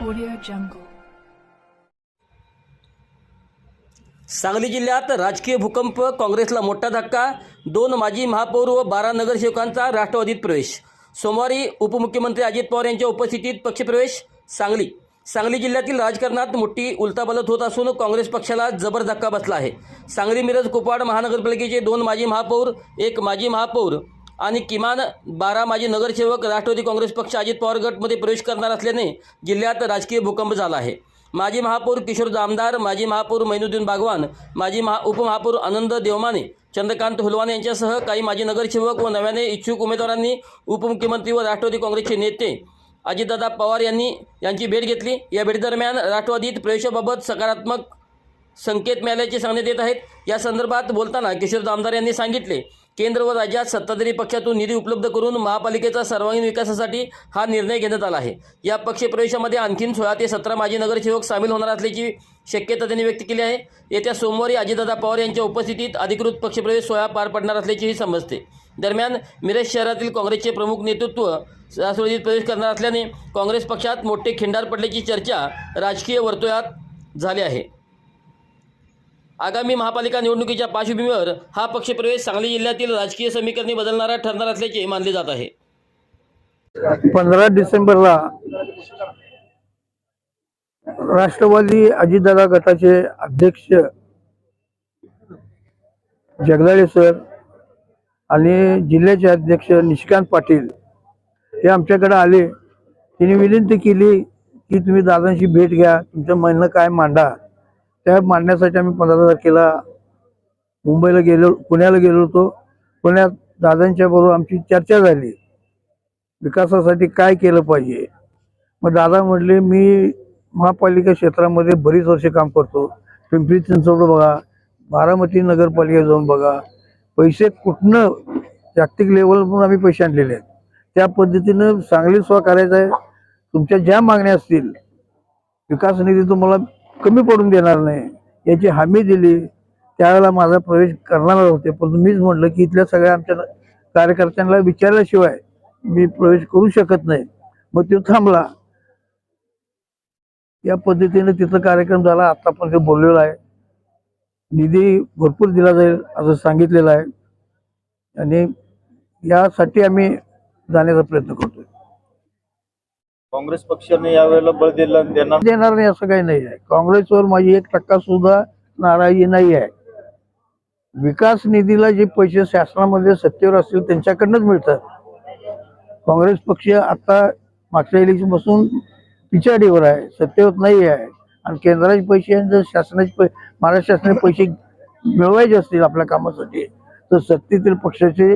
jungle. Sangli जिल्ह्यात राजकीय भूकंप काँग्रेसला मोठा धक्का दोन माजी महापौर व बारा नगरसेवकांचा राष्ट्रवादीत प्रवेश. सोमवारी उपमुख्यमंत्री अजित पवार यांच्या उपस्थितीत पक्षप्रवेश सांगली. सांगली जिल्ह्यातील राजकारणात मोठी उलताबलत होत असून काँग्रेस पक्षाला जबर धक्का बसला आहे. सांगली मिरज कुपवाड महानगरपालिकेचे दोन माजी महापौर एक माजी महापौर. आणि किमान बारा माजी नगरसेवक राष्ट्रवादी काँग्रेस पक्ष अजित पवार गटमध्ये प्रवेश करणार असल्याने जिल्ह्यात राजकीय भूकंप झाला आहे. माजी महापौर किशोर जामदार माजी महापौर मैनुद्दीन बागवान माजी महा उपमहापौर आनंद देवमाने चंद्रकांत हुलवाने यांच्यासह काही माजी नगरसेवक व नव्याने इच्छुक उमेदवारांनी उपमुख्यमंत्री व राष्ट्रवादी काँग्रेसचे नेते अजितदादा पवार यांनी यांची भेट घेतली. या भेटीदरम्यान राष्ट्रवादीत प्रवेशाबाबत सकारात्मक संकेत मिळाल्याचे सांगण्यात येत आहेत. या संदर्भात बोलताना किशोर जामदार यांनी सांगितले केंद्र व राज्यात सत्ताधारी पक्षातून निधी उपलब्ध करून महापालिकेचा सर्वांगीण विकासासाठी हा निर्णय घेण्यात आला आहे. या पक्षप्रवेशामध्ये आणखीन सोळा ते सतरा माजी नगरसेवक सामील होणार असल्याची शक्यता त्यांनी व्यक्त केली आहे. येत्या सोमवारी अजितदादा पवार यांच्या उपस्थितीत अधिकृत पक्षप्रवेश सोहळा पार पडणार असल्याचेही समजते. दरम्यान मिरज शहरातील काँग्रेसचे प्रमुख नेतृत्व राष्ट्रवादीत प्रवेश करणार असल्याने काँग्रेस पक्षात मोठे खिंडार पडल्याची चर्चा राजकीय वर्तुळात झाली आहे. आगामी महापालिका निवडणुकीच्या पार्श्वभूमीवर हा पक्षप्रवेश सांगली जिल्ह्यातील राजकीय समीकरणे बदलणारा ठरणार असल्याचे मानले जात आहे. पंधरा डिसेंबरला राष्ट्रवादी अजितदादा गटाचे अध्यक्ष जगदाळे सर आणि जिल्ह्याचे अध्यक्ष निशिकांत पाटील हे आमच्याकडे आले. त्यांनी विनंती केली की तुम्ही दादांशी भेट घ्या तुमचं म्हणणं काय मांडा. त्या मांडण्यासाठी आम्ही पंधरा तारखेला मुंबईला गेलो पुण्याला गेलो होतो. पुण्यात दादांच्या बरोबर आमची चर्चा झाली. विकासासाठी काय केलं पाहिजे? मग दादा म्हटले मी महापालिका क्षेत्रामध्ये बरीच वर्ष काम करतो. पिंपरी चिंचवड बघा बारामती नगरपालिका जाऊन बघा. पैसे कुठनं जागतिक लेवलवरून आम्ही पैसे आणलेले आहेत. त्या पद्धतीनं चांगली स्व करायचं आहे. तुमच्या ज्या मागण्या असतील विकास निधी तुम्हाला कमी पडून देणार नाही. याची हमी दिली. त्यावेळेला माझा प्रवेश करणार होते. परंतु मीच म्हटलं की इथल्या सगळ्या आमच्या कार्यकर्त्यांना विचारल्याशिवाय मी प्रवेश करू शकत नाही. मग तो थांबला. या पद्धतीने तिथं कार्यक्रम झाला. आतापर्यंत बोललेला आहे. निधी भरपूर दिला जाईल असं सांगितलेलं आहे. आणि यासाठी आम्ही जाण्याचा प्रयत्न करतोय. काँग्रेस पक्षाने यावेळेला बळ दिलं देणार देणार नाही असं काही नाही आहे. काँग्रेसवर माझी एक टक्का सुद्धा नाराजी नाही आहे. विकास निधीला जे पैसे शासनामध्ये सत्तेवर असतील त्यांच्याकडनंच मिळतात. काँग्रेस पक्ष आता मागच्या इलेक्शनपासून पिछाडीवर आहे सत्तेवर नाही आहे. आणि केंद्राचे पैसे आणि जर शासनाचे पै महाराष्ट्र शासनाचे पैसे मिळवायचे असतील आपल्या कामासाठी तर सत्तेतील पक्षाचे